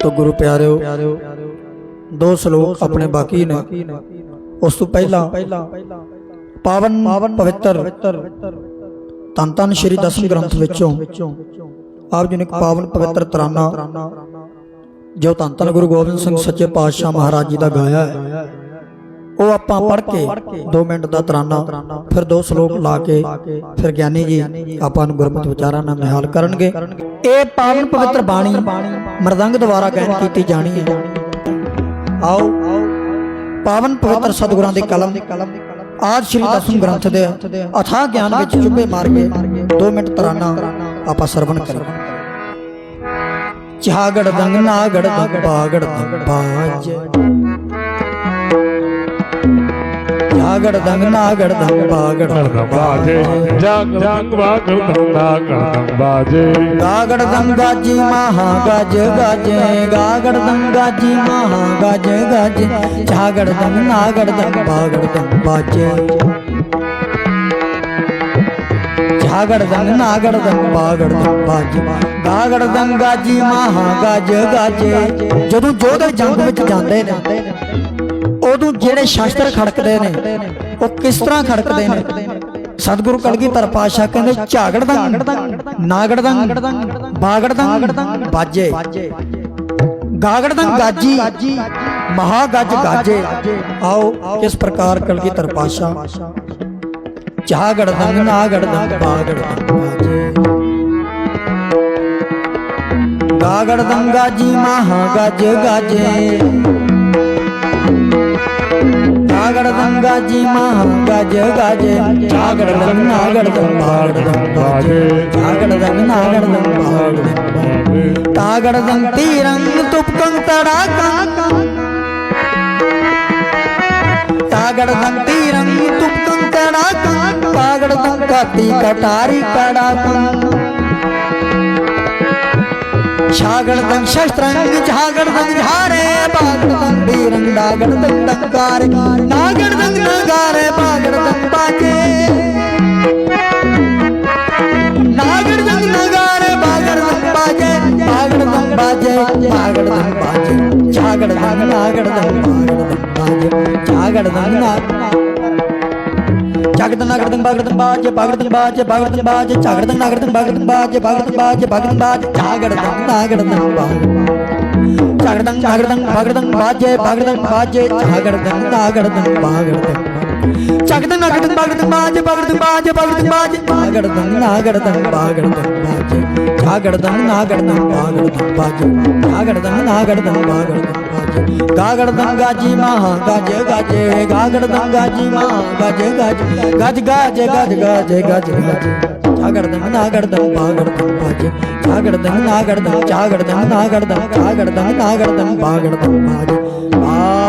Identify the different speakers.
Speaker 1: ਤੋ ਗੁਰੂ ਪਿਆਰਿਓ, ਦੋ ਸ਼ਲੋਕ ਆਪਣੇ ਬਾਕੀ ਨੇ। ਉਸ ਤੋਂ ਪਹਿਲਾਂ ਪਾਵਨ ਪਵਿੱਤਰ ਤਨ ਤਨ ਸ਼੍ਰੀ ਦਸਮ ਗ੍ਰੰਥ ਵਿੱਚੋਂ ਆਪ ਜੀ ਨੇ ਇੱਕ ਪਾਵਨ ਪਵਿੱਤਰ ਤਰਾਨਾ, ਜੋ ਧੰਨ ਧੰਨ ਗੁਰੂ ਗੋਬਿੰਦ ਸਿੰਘ ਸੱਚੇ ਪਾਤਸ਼ਾਹ ਮਹਾਰਾਜ ਜੀ ਦਾ ਗਾਇਆ ਹੈ। ਉਹ ਆਪਾਂ ਪੜ੍ਹ ਕੇ 2 ਮਿੰਟ ਦਾ ਤਰਾਨਾ ਫਿਰ ਦੋ ਸ਼ਲੋਕ ਲਾ ਕੇ ਫਿਰ ਗਿਆਨੀ ਜੀ ਆਪਾਂ ਨੂੰ ਗੁਰਮਤਿ ਵਿਚਾਰਾਂ ਨਾਲ ਨਿਹਾਲ ਕਰਨਗੇ। ਇਹ ਪਾਵਨ ਪਵਿੱਤਰ ਬਾਣੀ ਮਰਦੰਗ ਦੁਆਰਾ ਗਾਇਨ ਕੀਤੀ ਜਾਣੀ ਹੈ। ਆਓ ਪਾਵਨ ਪਵਿੱਤਰ ਸਤਿਗੁਰਾਂ ਦੀ ਕਲਮ ਆਜ ਸ਼੍ਰੀ ਦਸਮ ਗ੍ਰੰਥ ਦੇ ਅਥਾਹ ਗਿਆਨ ਵਿੱਚ ਚੁੱਭੇ ਮਾਰ ਕੇ 2 ਮਿੰਟ ਤਰਾਨਾ ਆਪਾਂ ਸਰਵਣ ਕਰਾਂਗੇ। ਚਾਗੜ ਦੰਗ ਨਾਗੜ ਦੰਗ ਬਾਗੜ ਦੰਗ ਬਾਜ।
Speaker 2: ਗੜਦੰ ਬਾਜੇ
Speaker 1: ਗਾਗੜ ਦੰਗਾਜੀ ਮਹਾ ਗਜ ਗਾਜੇ। ਗਾਗੜ ਦੰਗਾਜੀ ਮਹਾ ਗਜ ਗਾਜੇ। ਚਾਗੜ ਦੰਗ ਨਾਗੜ ਦੰਗ ਬਾਗੜ ਦੰਗ ਬਾਜੇ। ਝਾਗੜ ਦੰਗ ਨਾਗੜ ਦੰਗ ਬਾਗੜ ਦੰਗ ਬਾਜੇ। ਗਾਗੜ ਦੰਗਾਜੀ ਮਹਾ ਗਜ ਗਾਜੇ। ਜਦੋਂ ਜੋਧੇ ਜੰਗ ਵਿੱਚ ਜਾਂਦੇ ਨੇ ਉਦੋਂ ਜਿਹੜੇ ਸ਼ਸਤਰ ਖੜਕਦੇ ਨੇ ਉਹ ਕਿਸ ਤਰ੍ਹਾਂ ਖੜਕਦੇ ਨੇ? ਸਤਿਗੁਰੂ ਕਲਗੀਧਰ ਪਾਤਸ਼ਾਹ ਕਹਿੰਦੇ ਝਾਗੜ ਦੰਗ ਨਾਗੜ ਦੰਗ ਬਾਗੜ ਦੰਗ ਬਾਜੇ ਗਾਗੜ ਦੰਗ ਗਾਜੀ ਮਹਾ ਗੱਜ ਗਾਜੇ ਆਓ ਕਿਸ ਪ੍ਰਕਾਰ ਕਲਗੀਧਰ ਪਾਤਸ਼ਾਹ? ਝਾਗੜ ਦੰਗ ਨਾਗੜ ਦੰਗ ਬਾਗੜ ਦੰਗ ਬਾਜੇ। ਗਾਗੜ ਦੰਗਾਜੀ ਮਹਾ ਗੱਜ ਗਾਜੇ। ਦੰਗਾਜੀ ਮਹਾ ਗੱਜ ਗਾਜੇ ਝਾਗੜ ਦੰਗ ਨਾਗੜ ਦੰਗ ਬਾਗੜ ਦੰਗ ਬਾਜੇ ਝਾਗੜ ਦੰਗ ਨਾਗੜ ਦੰਗ ਬਾਗੜ ਦੰਗ ਬਾਜੇ ਤਾਗੜ ਦੰਗ ਤੀਰੰਗ ਤੁਪਕੰਗ छागण छागड़दंग शस्त्रंग झागड़दंग झारे बागड़दंग बीरंग डागड़दंग नागण नागड़दंग नगारे बागड़दंग बाके नागड़दंग नगारे बागड़दंग बाजे बागड़दंग बाजे बागड़दंग नागण झागड़दंग नागड़दंग बागड़दंग बाजे झागड़दंग नागड़दंग ਬਾਗੜ ਦੰਗ ਬਾਜੇ ਨਾਗੜ ਦੰਗ ਨਗਾਰੇ ਬਾਗੜ ਦੰਗ ਬਾਜੇ ਬਾਗੜ ਦੰਗ ਬਾਜੇ ਬਾਗੜ ਦੰਗ ਬਾਜੇ ਝਾਗੜ ਦੰਗ ਨਾਗੜ ਦੰਗ ਬਾਗੜ ਦੰਗ ਬਾਜੇ ਝਾਗੜ ਦੰਗ ਨਾਗੜ ਜਗਤ ਨਗਰ ਦੰਗ ਬਾਗੜ ਦੰਗ ਬਾਜੇ ਬਾਗੜ ਦੰਗ ਬਾਜੇ ਬਾਗੜ ਦੰਗ ਬਾਜੇ ਝਾਗੜ ਦੰਗ ਨਗਰ ਦੰਗ ਬਾਗੜ ਦੰਗ ਬਾਜੇ ਬਾਗੜ ਦੰਗ ਬਾਜੇ ਬਾਗੜ ਦੰਗ ਬਾਜੇ ਝਾਗੜ ਦੰਗ ਨਾਗੜ ਦੰਗ ਬਾਜੇ ਝਾਗੜ ਦੰਗ ਝਾਗੜ ਦੰਗ ਬਾਗੜ ਦੰਗ ਬਾਜੇ ਬਾਗੜ ਦੰਗ ਬਾਜੇ ਝਾਗੜ ਦੰਗ ਨਾਗੜ ਦੰਗ ਬਾਗੜ ਦੰਗ ਜਗਤ ਨਗਰ ਦੰਗ